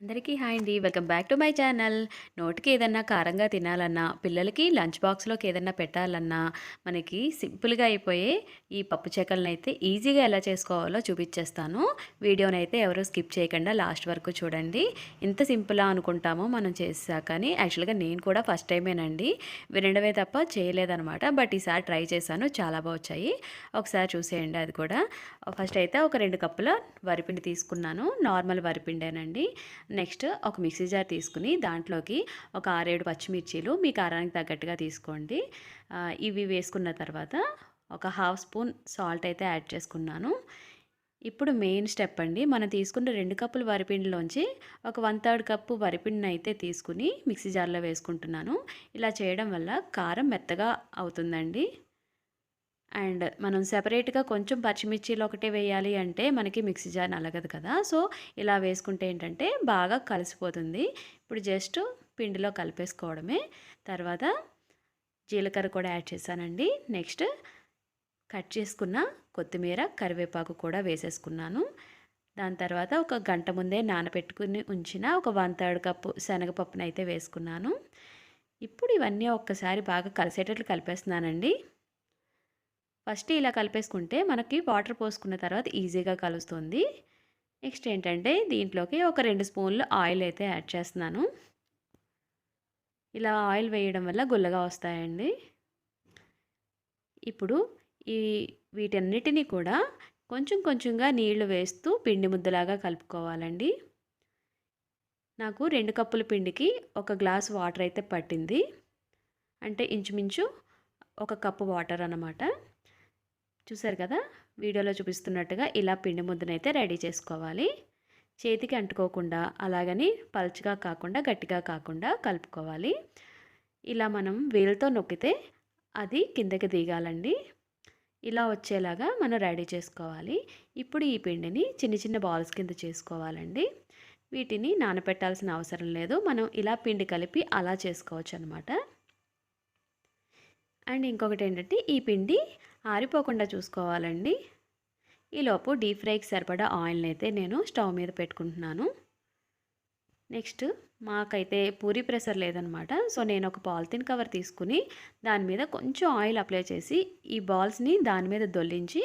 అందరికీ హాయ్ అండి. Welcome back to my channel. నోటికి ఏదన్నా కారంగా తినాలన్నా పిల్లలకి లంచ్ బాక్స్లోకి ఏదన్నా పెట్టాలన్నా మనకి సింపుల్గా అయిపోయే ఈ పప్పు చెక్కలను అయితే ఈజీగా ఎలా చేసుకోవాలో చూపించేస్తాను వీడియోని అయితే ఎవరు స్కిప్ చేయకుండా లాస్ట్ వరకు చూడండి. ఇంత సింపుల్గా అనుకుంటామో మనం చేసా కానీ యాక్చువల్గా నేను కూడా ఫస్ట్ టైమేనండి. వినడమే తప్ప చేయలేదనమాట. బట్ ఈసారి ట్రై చేశాను. చాలా బాగా వచ్చాయి. ఒకసారి చూసేయండి అది కూడా. ఫస్ట్ అయితే ఒక రెండు కప్పుల వరిపిండి తీసుకున్నాను. నార్మల్ వరిపిండేనండి. నెక్స్ట్ ఒక మిక్సీ జార్ తీసుకుని దాంట్లోకి ఒక ఆరేడు పచ్చిమిర్చీలు మీ కారానికి తగ్గట్టుగా తీసుకోండి. ఇవి వేసుకున్న తర్వాత ఒక హాఫ్ స్పూన్ సాల్ట్ అయితే యాడ్ చేసుకున్నాను. ఇప్పుడు మెయిన్ స్టెప్ అండి మనం తీసుకున్న రెండు కప్పులు వరిపిండిలోంచి ఒక వన్ థర్డ్ కప్పు వరిపిండిని అయితే తీసుకుని మిక్సీ జార్లో వేసుకుంటున్నాను. ఇలా చేయడం వల్ల కారం మెత్తగా అవుతుందండి. అండ్ మనం సెపరేట్గా కొంచెం పచ్చిమిర్చీలు ఒకటే వేయాలి అంటే మనకి మిక్సీ జార్ నలగదు కదా. సో ఇలా వేసుకుంటే ఏంటంటే బాగా కలిసిపోతుంది. ఇప్పుడు జస్ట్ పిండిలో కలిపేసుకోవడమే. తర్వాత జీలకర్ర కూడా యాడ్ చేశానండి. నెక్స్ట్ కట్ చేసుకున్న కొత్తిమీర కరివేపాకు కూడా వేసేసుకున్నాను. దాని తర్వాత ఒక గంట ముందే నానబెట్టుకుని ఉంచిన ఒక వన్ థర్డ్ కప్పు శనగపప్పునైతే వేసుకున్నాను. ఇప్పుడు ఇవన్నీ ఒక్కసారి బాగా కలిసేటట్లు కలిపేస్తున్నానండి. ఫస్ట్ ఇలా కలిపేసుకుంటే మనకి వాటర్ పోసుకున్న తర్వాత ఈజీగా కలుస్తుంది. నెక్స్ట్ ఏంటంటే దీంట్లోకి ఒక రెండు స్పూన్లు ఆయిల్ అయితే యాడ్ చేస్తున్నాను. ఇలా ఆయిల్ వేయడం వల్ల గుల్లగా వస్తాయండి. ఇప్పుడు ఈ వీటన్నిటినీ కూడా కొంచెం కొంచెంగా నీళ్ళు వేస్తూ పిండి ముద్దలాగా కలుపుకోవాలండి. నాకు రెండు కప్పుల పిండికి ఒక గ్లాస్ వాటర్ అయితే పట్టింది. అంటే ఇంచుమించు ఒక కప్పు వాటర్ అన్నమాట. చూసారు కదా? వీడియోలో చూపిస్తున్నట్టుగా ఇలా పిండి ముద్దనైతే రెడీ చేసుకోవాలి. చేతికి అంటుకోకుండా అలాగని పల్చగా కాకుండా గట్టిగా కాకుండా కలుపుకోవాలి. ఇలా మనం వేలుతో నొక్కితే అది కిందకి దిగాలండి. ఇలా వచ్చేలాగా మనం రెడీ చేసుకోవాలి. ఇప్పుడు ఈ పిండిని చిన్న చిన్న బాల్స్ కింద చేసుకోవాలండి. వీటిని నానపెట్టాల్సిన అవసరం లేదు. మనం ఇలా పిండి కలిపి అలా చేసుకోవచ్చు అనమాట అండ్ ఇంకొకటి ఏంటంటే ఈ పిండి ఆరిపోకుండా చూసుకోవాలండి. ఈలోపు డీప్ ఫ్రైకి సరిపడా ఆయిల్ని అయితే నేను స్టవ్ మీద పెట్టుకుంటున్నాను. నెక్స్ట్ మాకైతే పూరి ప్రెషర్ లేదనమాట. సో నేను ఒక పాలిథిన్ కవర్ తీసుకుని దాని మీద కొంచెం ఆయిల్ అప్లై చేసి ఈ బాల్స్ని దాని మీద దొల్లించి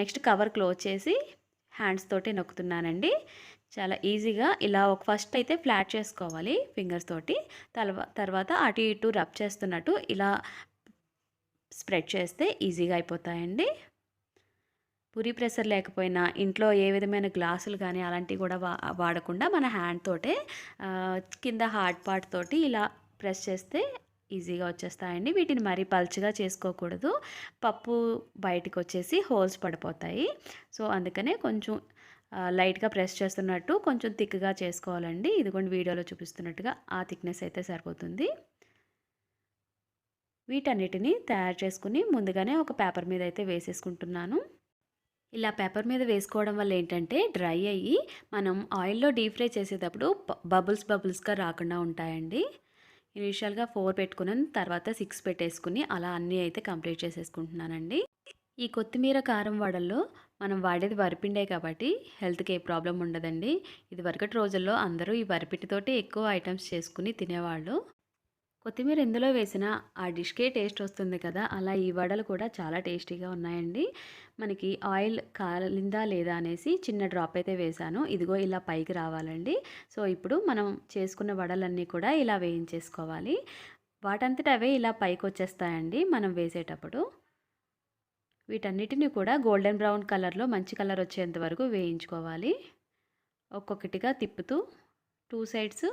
నెక్స్ట్ కవర్ క్లోజ్ చేసి హ్యాండ్స్ తోటి నొక్కుతున్నానండి. చాలా ఈజీగా ఇలా ఒక ఫస్ట్ అయితే ఫ్లాట్ చేసుకోవాలి ఫింగర్స్ తోటి. తర్వాత అటు ఇటు రబ్ చేస్తున్నట్టు ఇలా స్ప్రెడ్ చేస్తే ఈజీగా అయిపోతాయండి. పురి ప్రెషర్ లేకపోయినా ఇంట్లో ఏ విధమైన గ్లాసులు కానీ అలాంటివి కూడా వా వాడకుండా మన హ్యాండ్ తోటే కింద హార్డ్ పార్ట్ తోటి ఇలా ప్రెస్ చేస్తే ఈజీగా వచ్చేస్తాయండి. వీటిని మరీ పల్చగా చేసుకోకూడదు. పప్పు బయటకు వచ్చేసి హోల్స్ పడిపోతాయి. సో అందుకనే కొంచెం లైట్గా ప్రెస్ చేస్తున్నట్టు కొంచెం థిక్గా చేసుకోవాలండి. ఇదిగోండి వీడియోలో చూపిస్తున్నట్టుగా ఆ థిక్నెస్ అయితే సరిపోతుంది. వీటన్నిటిని తయారు చేసుకుని ముందుగానే ఒక పేపర్ మీద అయితే వేసేసుకుంటున్నాను. ఇలా పేపర్ మీద వేసుకోవడం వల్ల ఏంటంటే డ్రై అయ్యి మనం ఆయిల్లో డీప్ ఫ్రై చేసేటప్పుడు బబుల్స్ బబుల్స్గా రాకుండా ఉంటాయండి. ఇనిషియల్గా ఫోర్ పెట్టుకుని తర్వాత సిక్స్ పెట్టేసుకుని అలా అన్నీ అయితే కంప్లీట్ చేసేసుకుంటున్నానండి. ఈ కొత్తిమీర కారం వడల్లో మనం వాడేది వరిపిండే కాబట్టి హెల్త్కి ఏ ప్రాబ్లం ఉండదండి. ఇది వరకటి రోజుల్లో అందరూ ఈ వరిపిండితోటి ఎక్కువ ఐటమ్స్ చేసుకుని తినేవాళ్ళు. కొత్తిమీర ఎందులో వేసినా ఆ డిష్కే టేస్ట్ వస్తుంది కదా అలా ఈ వడలు కూడా చాలా టేస్టీగా ఉన్నాయండి. మనకి ఆయిల్ కాలిందా లేదా అనేసి చిన్న డ్రాప్ అయితే వేశాను. ఇదిగో ఇలా పైకి రావాలండి. సో ఇప్పుడు మనం చేసుకున్న వడలన్నీ కూడా ఇలా వేయించేసుకోవాలి. వాటంతట అవే ఇలా పైకి వచ్చేస్తాయండి మనం వేసేటప్పుడు. వీటన్నిటిని కూడా గోల్డెన్ బ్రౌన్ కలర్లో మంచి కలర్ వచ్చేంత వరకు వేయించుకోవాలి. ఒక్కొక్కటిగా తిప్పుతూ టూ సైడ్స్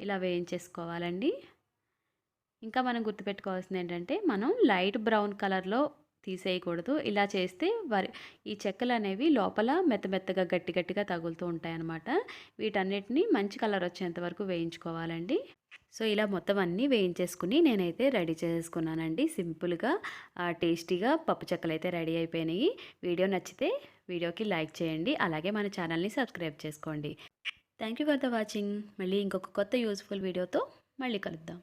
ఇలా వేయించేసుకోవాలండి. ఇంకా మనం గుర్తుపెట్టుకోవాల్సింది ఏంటంటే మనం లైట్ బ్రౌన్ కలర్లో తీసేయకూడదు. ఇలా చేస్తే వరి ఈ చెక్కలు అనేవి లోపల మెత్త మెత్తగా గట్టి గట్టిగా తగులుతూ ఉంటాయన్నమాట. వీటన్నిటిని మంచి కలర్ వచ్చేంత వరకు వేయించుకోవాలండి. సో ఇలా మొత్తం అన్నీ వేయించేసుకుని నేనైతే రెడీ చేసుకున్నానండి. సింపుల్గా టేస్టీగా పప్పు చెక్కలు అయితే రెడీ అయిపోయినాయి. వీడియో నచ్చితే వీడియోకి లైక్ చేయండి. అలాగే మన ఛానల్ని సబ్స్క్రైబ్ చేసుకోండి. Thank you for the watching. మళ్ళీ ఇంకొక కొత్త యూస్ఫుల్ వీడియోతో మళ్ళీ కలుద్దాం.